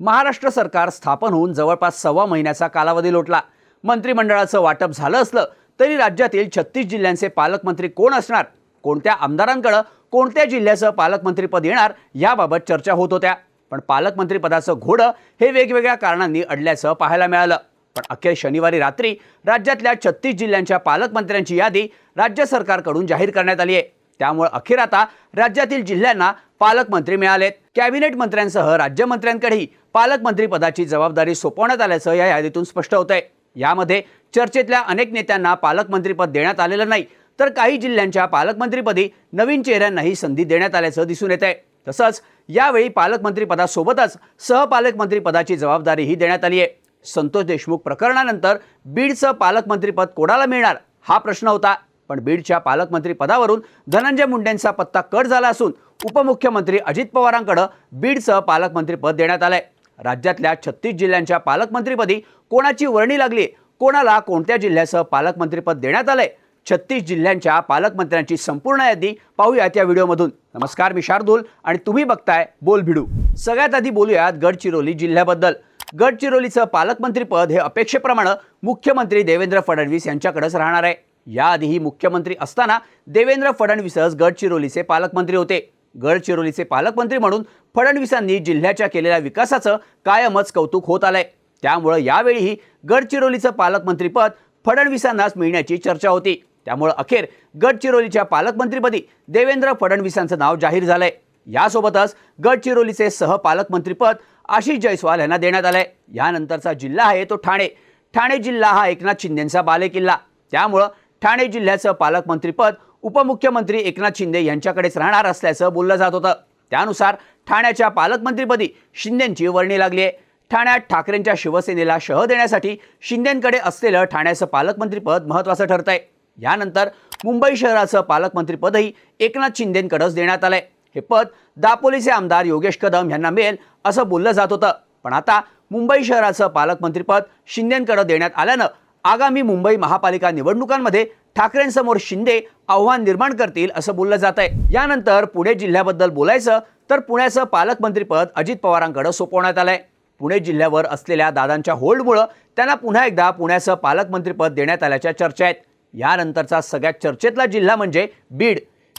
महाराष्ट्र सरकार स्थापन होऊन जवळपास सव्वा महिन्याचा कालावधी लोटला. मंत्रिमंडळाचं वाटप झालं असलं तरी राज्यातील छत्तीस जिल्ह्यांचे पालकमंत्री कोण असणार? कोणत्या आमदारांकडं कोणत्या जिल्ह्याचं पालकमंत्रीपद येणार? याबाबत चर्चा होत होत्या. पण पालकमंत्रीपदाचं घोडं हे वेगवेगळ्या कारणांनी अडल्याचं पाहायला मिळालं. पण अखेर शनिवारी रात्री राज्यातल्या छत्तीस जिल्ह्यांच्या पालकमंत्र्यांची यादी राज्य सरकारकडून जाहीर करण्यात आली आहे त्यामुळे अखेर आता राज्यातील जिल्ह्यांना पालकमंत्री मिळालेत. कॅबिनेट मंत्र्यांसह राज्यमंत्र्यांकडेही पालकमंत्रीपदाची जबाबदारी सोपवण्यात आल्याचं या यादीतून स्पष्ट होत आहे यामध्ये चर्चेतल्या अनेक नेत्यांना पालकमंत्रीपद देण्यात आलेलं नाही तर काही जिल्ह्यांच्या पालकमंत्रीपदी नवीन चेहऱ्यांनाही संधी देण्यात आल्याचं दिसून येत आहे तसंच यावेळी पालकमंत्रीपदासोबतच सहपालकमंत्रीपदाची जबाबदारीही देण्यात आली आहे संतोष देशमुख प्रकरणानंतर बीडचं पालकमंत्रीपद कोणाला मिळणार हा प्रश्न होता. पण बीडच्या पालकमंत्रीपदावरून धनंजय मुंडेंचा पत्ता कट झाला असून उपमुख्यमंत्री अजित पवारांकडे बीडचं पालकमंत्रीपद देण्यात आलं आहे राज्यातल्या छत्तीस जिल्ह्यांच्या पालकमंत्रीपदी कोणाची वर्णी लागली? कोणाला कोणत्या जिल्ह्यासह पालकमंत्रीपद देण्यात आलंय? छत्तीस जिल्ह्यांच्या पालकमंत्र्यांची संपूर्ण यादी पाहूयात या व्हिडिओमधून. नमस्कार मी शार्दूल आणि तुम्ही बघताय बोल भिडू. सगळ्यात आधी बोलूयात गडचिरोली जिल्ह्याबद्दल. गडचिरोलीचं पालकमंत्रीपद हे अपेक्षेप्रमाणे मुख्यमंत्री देवेंद्र फडणवीस यांच्याकडेच राहणार आहे. याआधीही मुख्यमंत्री असताना देवेंद्र फडणवीसच गडचिरोलीचे पालकमंत्री होते. गडचिरोलीचे पालकमंत्री म्हणून फडणवीसांनी जिल्ह्याच्या केलेल्या विकासाचं कायमच कौतुक होत आलंय. त्यामुळं यावेळीही गडचिरोलीचं पालकमंत्रीपद फडणवीसांनाच मिळण्याची चर्चा होती. त्यामुळं अखेर गडचिरोलीच्या पालकमंत्रीपदी देवेंद्र फडणवीसांचं नाव जाहीर झालंय. यासोबतच गडचिरोलीचे सहपालकमंत्रीपद आशिष जयस्वाल यांना देण्यात आलंय. यानंतरचा जिल्हा आहे तो ठाणे. ठाणे जिल्हा हा एकनाथ शिंदेंचा बालेकिल्ला. त्यामुळं ठाणे जिल्ह्याचं पालकमंत्रीपद उपमुख्यमंत्री एकनाथ शिंदे यांच्याकडेच राहणार असल्याचं बोललं जात होतं. त्यानुसार ठाण्याच्या पालकमंत्रीपदी शिंदेंची वर्णी लागली आहे ठाण्यात ठाकरेंच्या शिवसेनेला शह देण्यासाठी शिंदेंकडे असलेलं ठाण्याचं पालकमंत्रीपद महत्त्वाचं ठरतंय. यानंतर मुंबई शहराचं पालकमंत्रीपदही एकनाथ शिंदेंकडंच देण्यात आलंय. हे पद दापोलीचे आमदार योगेश कदम यांना मिळेल असं बोललं जात होतं. पण आता मुंबई शहराचं पालकमंत्रीपद शिंदेंकडे देण्यात आल्यानं आगामी मुंबई महापालिका निवडणुकांमध्ये ठाकरेंसमोर शिंदे आव्हान निर्माण करतील असं बोललं जात आहे यानंतर पुणे जिल्ह्याबद्दल बोलायचं तर पुण्याचं पालकमंत्रीपद अजित पवारांकडे सोपवण्यात आलंय. पुणे जिल्ह्यावर असलेल्या दादांच्या होल्डमुळं त्यांना पुन्हा एकदा पुण्याचं पालकमंत्रीपद देण्यात आल्याच्या चर्चा आहेत. यानंतरचा सगळ्यात चर्चेतला जिल्हा म्हणजे बीड.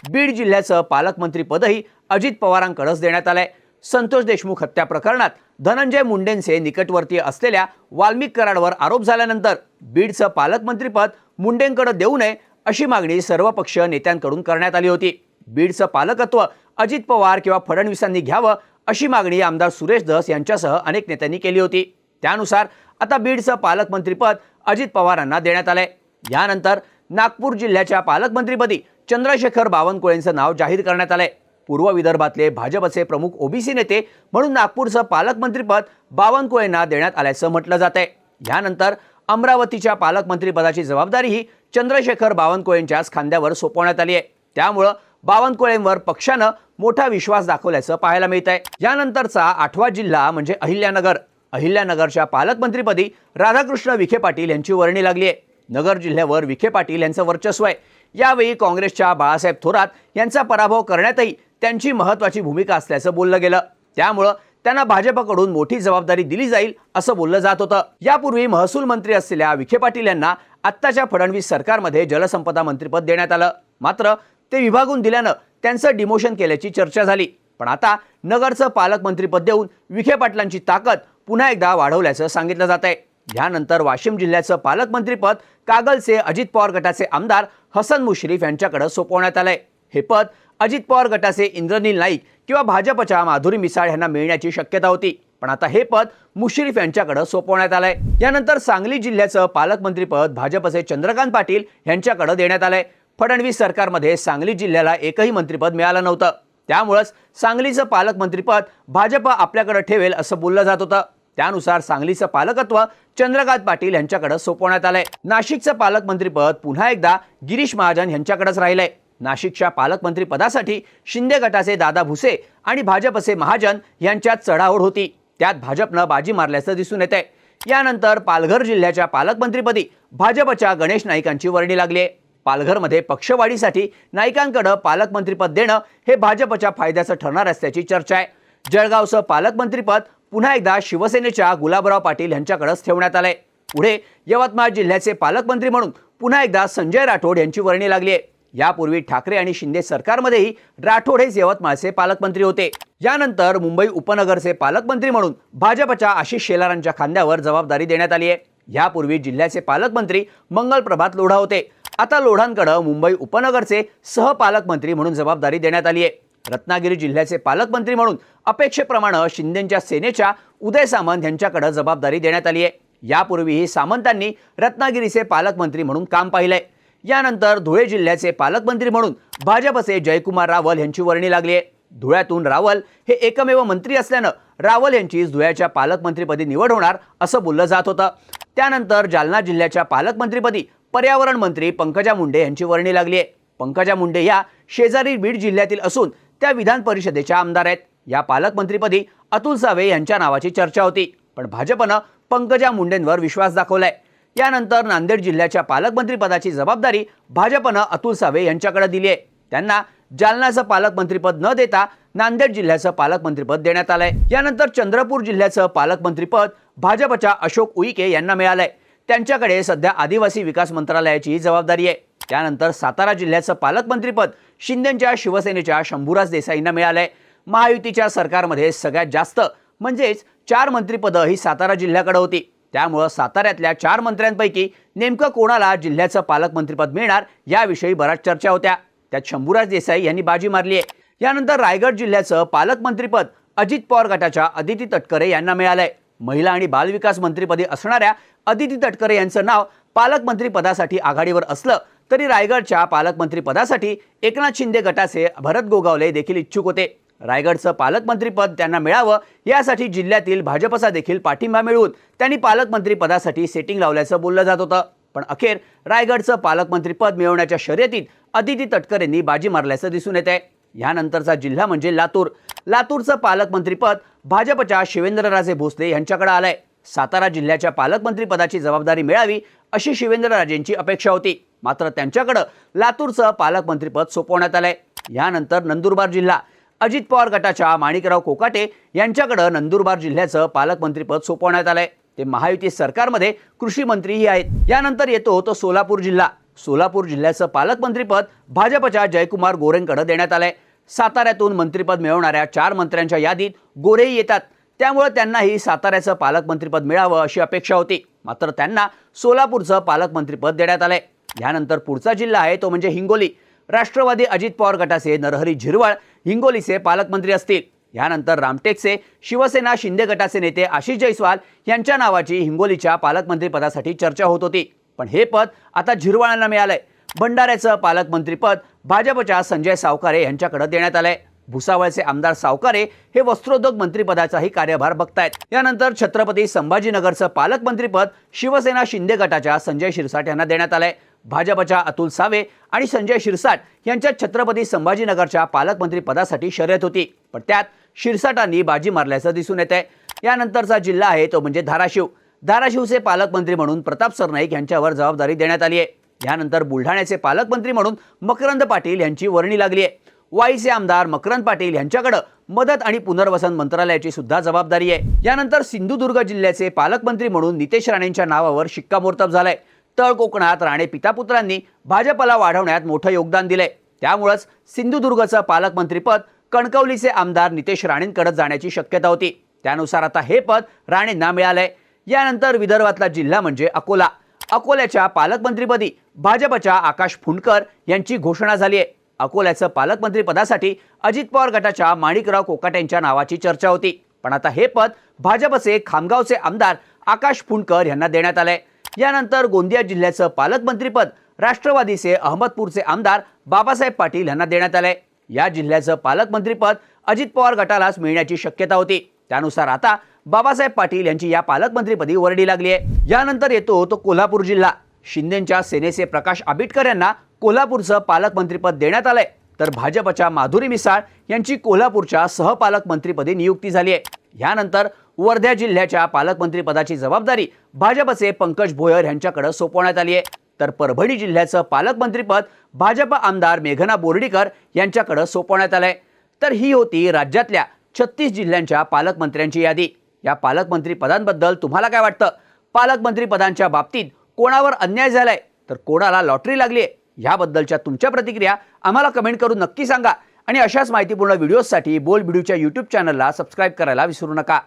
बीड जिल्ह्याचं पालकमंत्रीपदही अजित पवारांकडेच देण्यात आलंय. संतोष देशमुख हत्या प्रकरणात धनंजय मुंडेंचे निकटवर्तीय असलेल्या वाल्मिक कराडवर आरोप झाल्यानंतर बीडचं पालकमंत्रीपद मुंडेंकडे देऊ नये अशी मागणी सर्वपक्षीय नेत्यांकडून करण्यात आली होती. बीडचं पालकत्व अजित पवार किंवा फडणवीसांनी घ्यावं अशी मागणी आमदार सुरेश धस यांच्यासह अनेक नेत्यांनी केली होती. त्यानुसार आता बीडचं पालकमंत्रीपद अजित पवारांना देण्यात आलंय. यानंतर नागपूर जिल्ह्याच्या पालकमंत्रीपदी चंद्रशेखर बावनकुळेंचं नाव जाहीर करण्यात आलंय. पूर्व विदर्भातले भाजपचे प्रमुख ओबीसी नेते म्हणून नागपूरचं पालकमंत्रीपद बावनकुळेंना देण्यात आल्याचं म्हटलं जात आहे ह्यानंतर अमरावतीच्या पालकमंत्रीपदाची जबाबदारीही चंद्रशेखर बावनकुळेंच्याच खांद्यावर सोपवण्यात आली आहे. त्यामुळं बावनकुळेंवर पक्षानं मोठा विश्वास दाखवल्याचं पाहायला मिळत आहे यानंतरचा आठवा जिल्हा म्हणजे अहिल्यानगर. अहिल्यानगरच्या पालकमंत्रीपदी राधाकृष्ण विखे पाटील यांची वर्णी लागली आहे. नगर जिल्ह्यावर विखे पाटील यांचं वर्चस्व आहे. यावेळी काँग्रेसच्या बाळासाहेब थोरात यांचा पराभव करण्यातही त्यांची महत्त्वाची भूमिका असल्याचं बोललं गेलं. त्यामुळं त्यांना भाजपकडून मोठी जबाबदारी दिली जाईल असं बोललं जात होतं. यापूर्वी महसूल मंत्री असलेल्या विखे पाटील यांना आत्ताच्या फडणवीस सरकारमध्ये जलसंपदा मंत्रीपद देण्यात आलं. मात्र ते विभागून दिल्यानं त्यांचं डिमोशन केल्याची चर्चा झाली. पण आता नगरचं पालकमंत्रीपद देऊन विखे पाटलांची ताकद पुन्हा एकदा वाढवल्याचं सांगितलं जात आहे. यानंतर वाशिम जिल्ह्याचं पालकमंत्रीपद कागलचे अजित पवार गटाचे आमदार हसन मुश्रीफ यांच्याकडे सोपवण्यात आलंय. हे पद अजित पवार गटाचे इंद्रनील नाईक किंवा भाजपच्या माधुरी मिसाळ यांना मिळण्याची शक्यता होती. पण आता हे पद मुश्रीफ यांच्याकडे सोपवण्यात आलंय. यानंतर सांगली जिल्ह्याचं पालकमंत्रीपद भाजपचे चंद्रकांत पाटील यांच्याकडे देण्यात आलंय. फडणवीस सरकारमध्ये सांगली जिल्ह्याला एकही मंत्रिपद मिळालं नव्हतं. त्यामुळंच सांगलीचं पालकमंत्रीपद भाजप आपल्याकडे ठेवेल असं बोललं जात होतं. त्यानुसार सांगलीचं पालकत्व चंद्रकांत पाटील यांच्याकडे सोपवण्यात आलंय. नाशिकचं पालकमंत्रीपद पुन्हा एकदा गिरीश महाजन यांच्याकडेच राहिलंय. नाशिकच्या पालकमंत्रीपदासाठी शिंदे गटाचे दादा भुसे आणि भाजपचे महाजन यांच्यात चढाओढ होती. त्यात भाजपनं बाजी मारल्याचं दिसून येत आहे यानंतर पालघर जिल्ह्याच्या पालकमंत्रीपदी भाजपच्या गणेश नाईकांची वर्णी लागली आहे. पालघरमध्ये पक्षवाढीसाठी नाईकांकडं पालकमंत्रीपद देणं हे भाजपच्या फायद्याचं ठरणार असल्याची चर्चा आहे. जळगावचं पालकमंत्रीपद पुन्हा एकदा शिवसेनेच्या गुलाबराव पाटील यांच्याकडेच ठेवण्यात आलंय. पुढे यवतमाळ जिल्ह्याचे पालकमंत्री म्हणून पुन्हा एकदा संजय राठोड यांची वर्णी लागली आहे. यापूर्वी ठाकरे आणि शिंदे सरकारमध्येही राठोड हेच यवतमाळचे पालकमंत्री होते. यानंतर मुंबई उपनगरचे पालकमंत्री म्हणून भाजपच्या आशिष शेलारांच्या खांद्यावर जबाबदारी देण्यात आली आहे यापूर्वी जिल्ह्याचे पालकमंत्री मंगलप्रभात लोढा होते. आता लोढांकडे मुंबई उपनगरचे सहपालकमंत्री म्हणून जबाबदारी देण्यात आली आहे रत्नागिरी जिल्ह्याचे पालकमंत्री म्हणून अपेक्षेप्रमाणे शिंदेच्या सेनेच्या उदय सामंत यांच्याकडे जबाबदारी देण्यात आली आहे यापूर्वीही सामंतांनी रत्नागिरीचे पालकमंत्री म्हणून काम पाहिलंय. यानंतर धुळे जिल्ह्याचे पालकमंत्री म्हणून भाजपचे जयकुमार रावल यांची वर्णी लागली आहे. धुळ्यातून रावल हे एकमेव मंत्री असल्यानं रावल यांची धुळ्याच्या पालकमंत्रीपदी निवड होणार असं बोललं जात होतं. त्यानंतर जालना जिल्ह्याच्या पालकमंत्रीपदी पर्यावरण मंत्री पंकजा मुंडे यांची वर्णी लागली आहे. पंकजा मुंडे या शेजारी बीड जिल्ह्यातील असून त्या विधान परिषदेच्या आमदार आहेत. या पालकमंत्रीपदी अतुल सावे यांच्या नावाची चर्चा होती. पण भाजपनं पंकजा मुंडेंवर विश्वास दाखवलाय. यानंतर नांदेड जिल्ह्याच्या पालकमंत्रीपदाची जबाबदारी भाजपनं अतुल सावे यांच्याकडे दिली आहे. त्यांना जालनाचं पालकमंत्रीपद न देता नांदेड जिल्ह्याचं पालकमंत्रीपद देण्यात आलंय. यानंतर चंद्रपूर जिल्ह्याचं पालकमंत्रीपद भाजपच्या अशोक उईके यांना मिळालंय. त्यांच्याकडे सध्या आदिवासी विकास मंत्रालयाची जबाबदारी आहे. त्यानंतर सातारा जिल्ह्याचं पालकमंत्रीपद शिंदेच्या शिवसेनेच्या शंभूराज देसाईंना मिळालंय. महायुतीच्या सरकारमध्ये सगळ्यात जास्त म्हणजेच चार मंत्रिपदं ही सातारा जिल्ह्याकडे होती. त्यामुळं साताऱ्यातल्या चार मंत्र्यांपैकी नेमकं कोणाला जिल्ह्याचं पालकमंत्रीपद मिळणार याविषयी बऱ्याच चर्चा होत्या. त्यात शंभूराज देसाई यांनी बाजी मारली आहे. यानंतर रायगड जिल्ह्याचं पालकमंत्रीपद अजित पवार गटाच्या अदिती तटकरे यांना मिळालंय. महिला आणि बालविकास मंत्रीपदी असणाऱ्या अदिती तटकरे यांचं नाव पालकमंत्रीपदासाठी आघाडीवर असलं तरी रायगडच्या पालकमंत्रीपदासाठी एकनाथ शिंदे गटाचे भरत गोगावले देखील इच्छुक होते. रायगडचं पालकमंत्रीपद त्यांना मिळावं यासाठी जिल्ह्यातील भाजपचा देखील पाठिंबा मिळवून त्यांनी पालकमंत्रीपदासाठी सेटिंग लावल्याचं बोललं जात होतं. पण अखेर रायगडचं पालकमंत्रीपद मिळवण्याच्या शर्यतीत अदिती तटकरेंनी बाजी मारल्याचं दिसून येत आहे ह्यानंतरचा जिल्हा म्हणजे लातूर. लातूरचं पालकमंत्रीपद भाजपच्या शिवेंद्रराजे भोसले यांच्याकडे आलंय. सातारा जिल्ह्याच्या पालकमंत्रीपदाची जबाबदारी मिळावी अशी शिवेंद्रराजेंची अपेक्षा होती. मात्र त्यांच्याकडं लातूरचं पालकमंत्रीपद सोपवण्यात आलंय. यानंतर नंदुरबार जिल्हा अजित पवार गटाच्या माणिकराव कोकाटे यांच्याकडं नंदुरबार जिल्ह्याचं पालकमंत्रीपद सोपवण्यात आलंय. ते महायुती सरकारमध्ये कृषी मंत्रीही आहेत. यानंतर येतो तो सोलापूर जिल्हा. सोलापूर जिल्ह्याचं पालकमंत्रीपद भाजपच्या जयकुमार गोरेंकडे देण्यात आलंय. साताऱ्यातून मंत्रीपद मिळवणाऱ्या चार मंत्र्यांच्या यादीत गोरेही येतात. त्यामुळे त्यांनाही साताऱ्याचं पालकमंत्रीपद मिळावं अशी अपेक्षा होती. मात्र त्यांना सोलापूरचं पालकमंत्रीपद देण्यात आलंय. यानंतर पुढचा जिल्हा आहे तो म्हणजे हिंगोली. राष्ट्रवादी अजित पवार गटाचे नरहरी झिरवाळ हिंगोलीचे पालकमंत्री असतील. यानंतर रामटेकचे शिवसेना शिंदे गटाचे नेते आशिष जयस्वाल यांच्या नावाची हिंगोलीच्या पालकमंत्रीपदासाठी चर्चा होत होती. पण हे पद आता झिरवाळांना मिळालंय. भंडाऱ्याचं पालकमंत्रीपद भाजपच्या संजय सावकारे यांच्याकडे देण्यात आलंय. भुसावळचे आमदार सावकारे हे वस्त्रोद्योग मंत्रिपदाचाही कार्यभार बघतायत. यानंतर छत्रपती संभाजीनगरचं पालकमंत्रीपद शिवसेना शिंदे गटाच्या संजय शिरसाट यांना देण्यात आलंय. भाजपच्या अतुल सावे आणि संजय शिरसाट यांच्या छत्रपती संभाजीनगरच्या पालकमंत्री पदासाठी शर्यत होती. पण त्यात शिरसाटांनी बाजी मारल्याचं दिसून येत आहे यानंतरचा जिल्हा आहे तो म्हणजे धाराशिव. धाराशिवचे पालकमंत्री म्हणून प्रताप सरनाईक यांच्यावर जबाबदारी देण्यात आली आहे यानंतर बुलढाण्याचे पालकमंत्री म्हणून मकरंद पाटील यांची वर्णी लागली आहे वाईचे आमदार मकरंद पाटील यांच्याकडे मदत आणि पुनर्वसन मंत्रालयाची सुद्धा जबाबदारी आहे. यानंतर सिंधुदुर्ग जिल्ह्याचे पालकमंत्री म्हणून नितेश राणेंच्या नावावर शिक्कामोर्तब झालाय. तळ कोकणात राणे पितापुत्रांनी भाजपला वाढवण्यात मोठं योगदान दिलंय. त्यामुळंच सिंधुदुर्गचं पालकमंत्रीपद कणकवलीचे आमदार नितेश राणेंकडे जाण्याची शक्यता होती. त्यानुसार आता हे पद राणेंना मिळालंय. यानंतर विदर्भातला जिल्हा म्हणजे अकोला. अकोल्याच्या पालकमंत्रीपदी भाजपच्या आकाश फुंडकर यांची घोषणा झाली आहे. अकोल्याचं पालकमंत्रीपदासाठी अजित पवार गटाच्या माणिकराव कोकाटे यांच्या नावाची चर्चा होती. पण आता हे पद भाजपचे खामगावचे आमदार आकाश फुंडकर यांना देण्यात आलंय. यानंतर गोंदिया जिल्ह्याचं पालकमंत्रीपद राष्ट्रवादीचे अहमदपूरचे आमदार बाबासाहेब पाटील यांना देण्यात आलंय. या जिल्ह्याचं पालकमंत्रीपद अजित पवार गटालाच मिळण्याची शक्यता होती. त्यानुसार आता बाबासाहेब पाटील यांची या पालकमंत्रीपदी वरडी लागली आहे. यानंतर येतो तो कोल्हापूर जिल्हा. शिंदेच्या सेनेचे प्रकाश आंबेडकर यांना कोल्हापूरचं पालकमंत्रीपद देण्यात आलंय. तर भाजपच्या माधुरी मिसाळ यांची कोल्हापूरच्या सहपालकमंत्रीपदी नियुक्ती झाली आहे. यानंतर वर्ध्या जिल्ह्याच्या पालकमंत्रीपदाची जबाबदारी भाजपचे पंकज भोयर यांच्याकडे सोपवण्यात आली आहे. तर परभणी जिल्ह्याचं पालकमंत्रीपद भाजप आमदार मेघना बोर्डीकर यांच्याकडे सोपवण्यात आलंय. तर ही होती राज्यातल्या छत्तीस जिल्ह्यांच्या पालकमंत्र्यांची यादी. या पालकमंत्री पदांबद्दल तुम्हाला काय वाटतं? पालकमंत्री पदांच्या बाबतीत कोणावर अन्याय झालाय? तर कोणाला लॉटरी लागली आहे ह्याबद्दलच्या तुमच्या प्रतिक्रिया आम्हाला कमेंट करून नक्की सांगा. आणि अशाच माहितीपूर्ण व्हिडिओजसाठी बोल व्हिडिओच्या यूट्यूब चॅनलला सबस्क्राईब करायला विसरू नका.